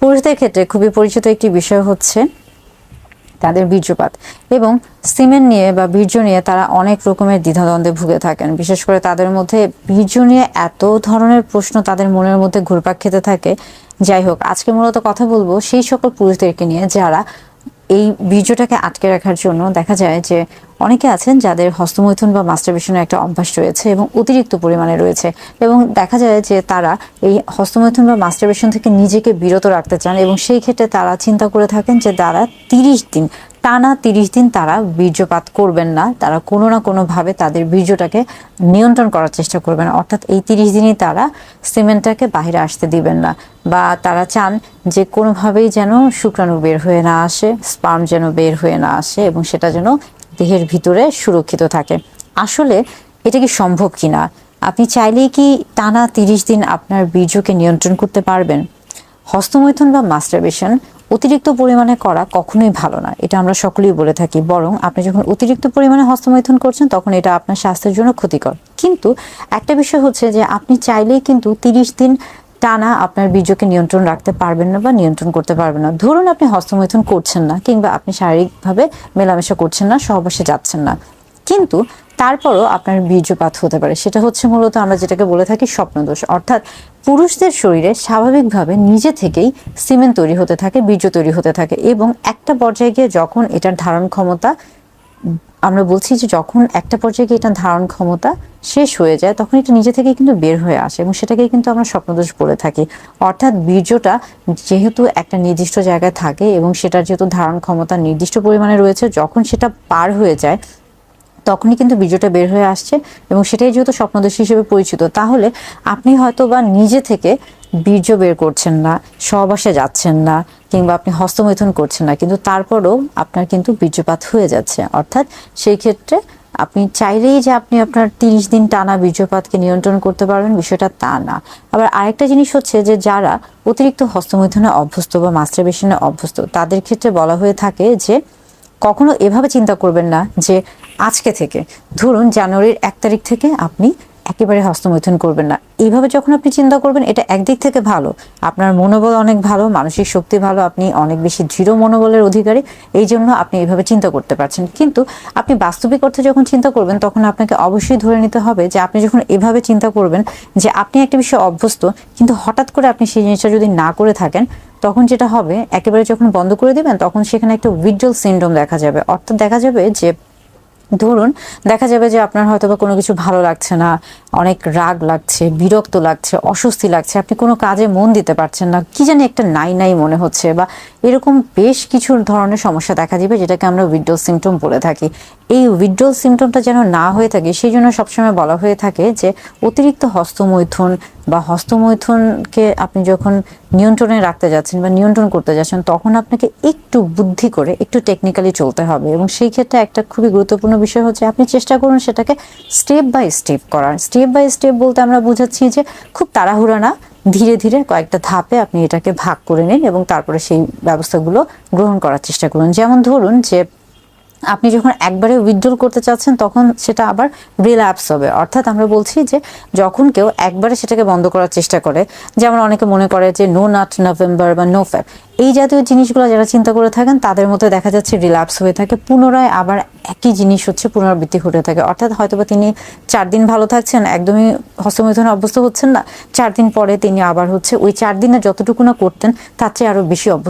পুরুষদের ক্ষেত্রে খুবই পরিচিত একটি বিষয় হচ্ছে তাদের বীর্যপাত। এবং সিমেন্ট নিয়ে বা বীর্য নিয়ে তারা অনেক রকমের দ্বিধাদ্বন্দ্বে ভুগে থাকেন। বিশেষ করে তাদের মধ্যে বীর্য নিয়ে এত ধরনের প্রশ্ন তাদের মনের মধ্যে ঘুরপাক খেতে থাকে। যাই হোক, আজকে মূলত কথা বলব সেই সকল পুরুষদেরকে নিয়ে যারা এই বীর্যটাকে আটকে রাখার জন্য দেখা যায় যে অনেকে আছেন যাদের হস্তমৈথুন বা মাস্টারবেশনের একটা অভ্যাস রয়েছে এবং অতিরিক্ত পরিমাণে রয়েছে। এবং দেখা যায় যে তারা এই হস্তমৈথুন বা মাস্টারবেশন থেকে নিজেকে বিরত রাখতে চান এবং সেই ক্ষেত্রে তারা চিন্তা করে থাকেন যে তারা তিরিশ দিন টানা তিরিশ দিন তারা বীর্যপাত করবেন না। তারা কোনো না কোনোভাবে তাদের বীর্যটাকে নিয়ন্ত্রণ করার চেষ্টা করবেন। অর্থাৎ এই তিরিশ দিনই তারা সিমেন্টটাকে বাইরে আসতে দিবেন না। বা তারা চান যে কোনোভাবেই যেন শুক্রাণু বের হয়ে না আসে স্পার্ম যেন বের হয়ে না আসে এবং সেটা যেন দেহের ভিতরে সুরক্ষিত থাকে। আসলে এটা কি সম্ভব কি না আপনি চাইলেই কি টানা তিরিশ দিন আপনার বীর্যকে নিয়ন্ত্রণ করতে পারবেন? হস্তমৈথুন বা মাস্টারবেশন অতিরিক্ত পরিমাণে করা কখনোই ভালো না। এটা আমরা সকলেই বলে থাকি। বরং আপনি যখন অতিরিক্ত পরিমাণে হস্তমৈথুন করছেন, তখন এটা আপনার স্বাস্থ্যের জন্য ক্ষতিকর। কিন্তু একটা বিষয় হচ্ছে যে, আপনি চাইলেই কিন্তু তিরিশ দিন টানা আপনার বীর্যকে নিয়ন্ত্রণ রাখতে পারবেন না বা নিয়ন্ত্রণ করতে পারবেন না। ধরুন আপনি হস্তমৈথুন করছেন না কিংবা আপনি শারীরিকভাবে মেলামেশা করছেন না, সহবাসে যাচ্ছেন না। কিন্তু তারপরও আপনার বীর্যপাত হতে পারে। সেটা হচ্ছে মূলত আমরা যেটাকে বলে থাকি স্বপ্নদোষ। অর্থাৎ পুরুষদের শরীরে স্বাভাবিকভাবে নিজে থেকেই সিমেন্ট তৈরি হতে থাকে, বীর্য তৈরি হতে থাকে এবং একটা পর্যায়ে গিয়ে যখন এটার ধারণ ক্ষমতা, আমরা বলছি যে যখন একটা পর্যায়ে গিয়ে এটা ধারণ ক্ষমতা শেষ হয়ে যায়, তখন এটা নিজে থেকে কিন্তু বের হয়ে আসে এবং সেটাকেই কিন্তু আমরা স্বপ্নদোষ বলে থাকি। অর্থাৎ বীর্যটা যেহেতু একটা নির্দিষ্ট জায়গায় থাকে এবং সেটার যেহেতু ধারণ ক্ষমতা নির্দিষ্ট পরিমাণে রয়েছে, যখন সেটা পার হয়ে যায় তখনই কিন্তু বীর্যটা বের হয়ে আসছে এবং সেটাই যেহেতু স্বপ্নদোষ হিসেবে পরিচিত, তাহলে আপনি হয়তো বা নিজে থেকে বীর্য বের করছেন না, সহবাসে যাচ্ছেন না, কিংবা আপনি হস্তমৈথুন করছেন না, কিন্তু তারপরও আপনার কিন্তু বীর্যপাত হয়ে যাচ্ছে। অর্থাৎ সেই ক্ষেত্রে আপনি চাইলেই যে আপনি আপনার তিরিশ দিন টানা বীর্যপাতকে নিয়ন্ত্রণ করতে পারবেন, বিষয়টা তা না। আবার আরেকটা জিনিস হচ্ছে যে যারা অতিরিক্ত হস্তমৈথুনে অভ্যস্ত বা মাস্টারবেশনে অভ্যস্ত, তাদের ক্ষেত্রে বলা হয়ে থাকে যে কখনো এভাবে চিন্তা করবেন না যে আজকে থেকে ধরুন জানুয়ারির এক তারিখ থেকে আপনি একেবারে হস্তমৈথুন করবেন না। এইভাবে যখন আপনি চিন্তা করবেন, এটা একদিক থেকে ভালো। আপনার মনোবল অনেক ভালো, মানসিক শক্তি ভালো, আপনি অনেক বেশি দৃঢ় মনোবলের অধিকারী, এই জন্য আপনি এইভাবে চিন্তা করতে পারছেন। কিন্তু আপনি বাস্তবিক অর্থে যখন চিন্তা করবেন, তখন আপনাকে অবশ্যই ধরে নিতে হবে যে, আপনি যখন এভাবে চিন্তা করবেন যে, আপনি একটা বিষয়ে অভ্যস্ত, কিন্তু হঠাৎ করে আপনি সেই জিনিসটা যদি না করে থাকেন, তখন যেটা হবে, একেবারে যখন বন্ধ করে দেবেন, তখন সেখানে একটা উইথড্রল সিন্ড্রোম দেখা যাবে। অর্থাৎ দেখা যাবে যে ধরুন, দেখা যাবে যে আপনার হয়তো বা কোনো কিছু ভালো লাগছে না, অনেক রাগ লাগছে, বিরক্ত লাগছে, অস্বস্তি লাগছে, আপনি কোনো কাজে মন দিতে পারছেন না, কি জানি একটা নাই নাই মনে হচ্ছে বা এরকম বেশ কিছু ধরনের সমস্যা দেখা দিবে যেটাকে আমরা উইথড্রল সিমটম বলে থাকি। এই উইথড্রল সিমটমটা যেন না হয়ে থাকে, সেই জন্য সবসময় বলা হয়ে থাকে যে অতিরিক্ত হস্তমৈথুন বা হস্তমৈথুনকে আপনি যখন নিয়ন্ত্রণে রাখতে যাচ্ছেন বা নিয়ন্ত্রণ করতে যাচ্ছেন, তখন আপনাকে একটু বুদ্ধি করে একটু টেকনিক্যালি চলতে হবে। এবং সেই ক্ষেত্রে একটা খুবই গুরুত্বপূর্ণ বিষয় হচ্ছে, আপনি চেষ্টা করুন সেটাকে স্টেপ বাই স্টেপ করার। স্টেপ বাই স্টেপ বলতে আমরা বোঝাচ্ছি যে খুব তাড়াহুড়া না, ধীরে ধীরে কয়েকটা ধাপে আপনি এটাকে ভাগ করে নিন এবং তারপরে সেই ব্যবস্থাগুলো গ্রহণ করার চেষ্টা করুন। যেমন ধরুন যে আপনি যখন একবারে উইথড্রল করতে চাচ্ছেন, তখন সেটা আবার রিল্যাপস হবে। অর্থাৎ আমরা বলছি যে, যখন কেউ একবারে সেটাকে বন্ধ করার চেষ্টা করে, যেমন অনেকে মনে করে যে নো নাট নভেম্বর বা নো ফ্যাপ এই জাতীয় জিনিসগুলো যারা চিন্তা করে থাকেন, তাদের মধ্যে দেখা যাচ্ছে রিল্যাপস হয়ে থাকে। পুনরায় আবার একই জিনিস হচ্ছে পুনরাবৃত্তি ঘটে থাকে। অর্থাৎ হয়তোবা তিনি চার দিন ভালো থাকছেন, একদমই হস্তমৈথুনে অভ্যস্ত হচ্ছেন না, চার দিন পরে তিনি আবার হচ্ছে ওই চার দিনে যতটুকু না করতেন, তার চেয়ে আরও বেশি অভ্যস্ত